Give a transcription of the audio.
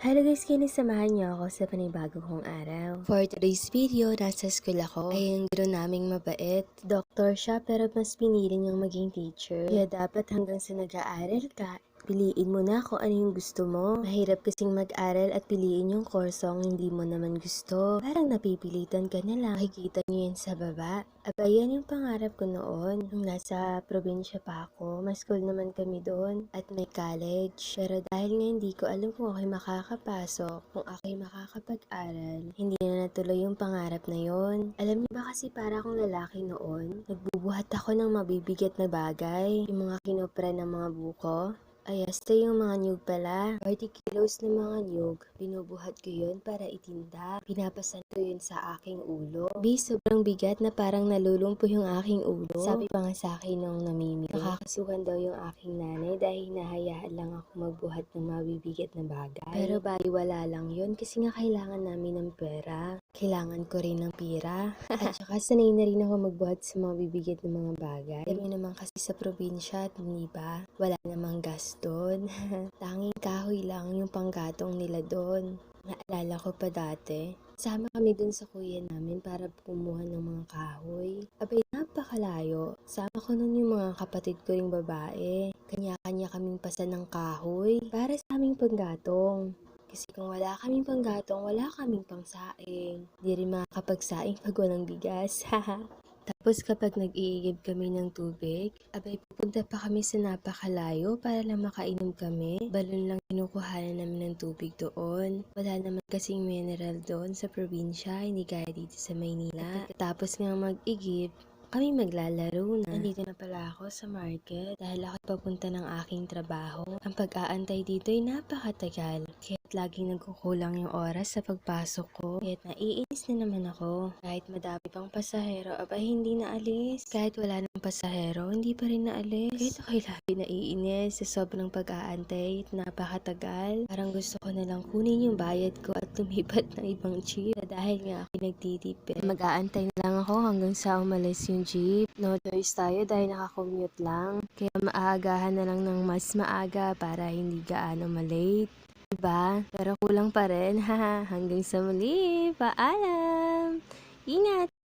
Hello guys, kinisamahan niyo ako sa panibago kong araw. For today's video, nasa school ako. Ay ang guro naming mabait. Doktor siya pero mas pinili niyang maging teacher. Kaya dapat hanggang sa nag-aaral ka, piliin mo na kung ano yung gusto mo. Mahirap kasing mag-aral at piliin yung kursong hindi mo naman gusto. Parang napipilitan ka na lang. Makikita niyo yan sa baba. Aba, yan yung pangarap ko noon. Nung nasa probinsya pa ako, mas cool naman kami doon at may college. Pero dahil nga hindi ko alam kung ako'y makakapasok, kung ako'y makakapag-aral, hindi na natuloy yung pangarap na yon. Alam niyo ba kasi para akong lalaki noon, nagbubuhat ako ng mabibigat na bagay. Yung mga kinopra ng mga buko, ay, hasta yung mga nyug pala. 40 kilos na mga nyug. Binubuhat ko yun para itinda. Pinapasan ko yun sa aking ulo. Bi, sobrang bigat na parang nalulumpo yung aking ulo. Sabi pa nga sa akin nung namimili. Nakakasuhan daw yung aking nanay dahil hinahayaan lang ako magbuhat ng mabibigat na bagay. Pero baliwala lang yun kasi nga kailangan namin ng pera. Kailangan ko rin ng pira. At saka sanay na rin ako magbuhat sa mga bibigat na mga bagay. Kami naman kasi sa probinsya, di ba? Wala namang gas doon. Tanging kahoy lang yung panggatong nila doon. Naalala ko pa dati, sama kami dun sa kuya namin para kumuha ng mga kahoy. Abay, napakalayo. Sama ko nun yung mga kapatid ko ring babae. Kanya-kanya kaming pasan ng kahoy para sa aming panggatong. Kasi kung wala kaming panggatong, wala kaming pangsaing. Di rin makakapagsaing pag walang bigas. Tapos kapag nag-iigib kami ng tubig, abay pupunta pa kami sa napakalayo para lang makainom kami. Balon lang kinukuhanan namin ng tubig doon. Wala naman kasing mineral doon sa probinsya, hindi gaya dito sa Maynila. Tapos nga mag-igib, kami maglalaro na. Nandito na pala ako sa market dahil ako papunta ng aking trabaho. Ang pag-aantay dito ay napakatagal. Kaya't laging nagkukulang yung oras sa pagpasok ko. Kaya't naiinis na naman ako. Kahit madami pang pasahero, aba hindi na alis. Kahit wala ng pasahero, hindi pa rin naalis. Kahit ako'y lagi naiinis sa sobrang pag-aantay at napakatagal. Parang gusto ko na lang kunin yung bayad ko at lumipat ng ibang jeep. Dahil nga ako nagtitipid. Mag-aantay na lang ako hanggang sa umalis yung jeep. No choice tayo dahil nakakommute lang. Kaya maaagahan na lang ng mas maaga para hindi gaano malate. Diba? Pero kulang pa rin. Hanggang sa muli. Paalam! Ingat!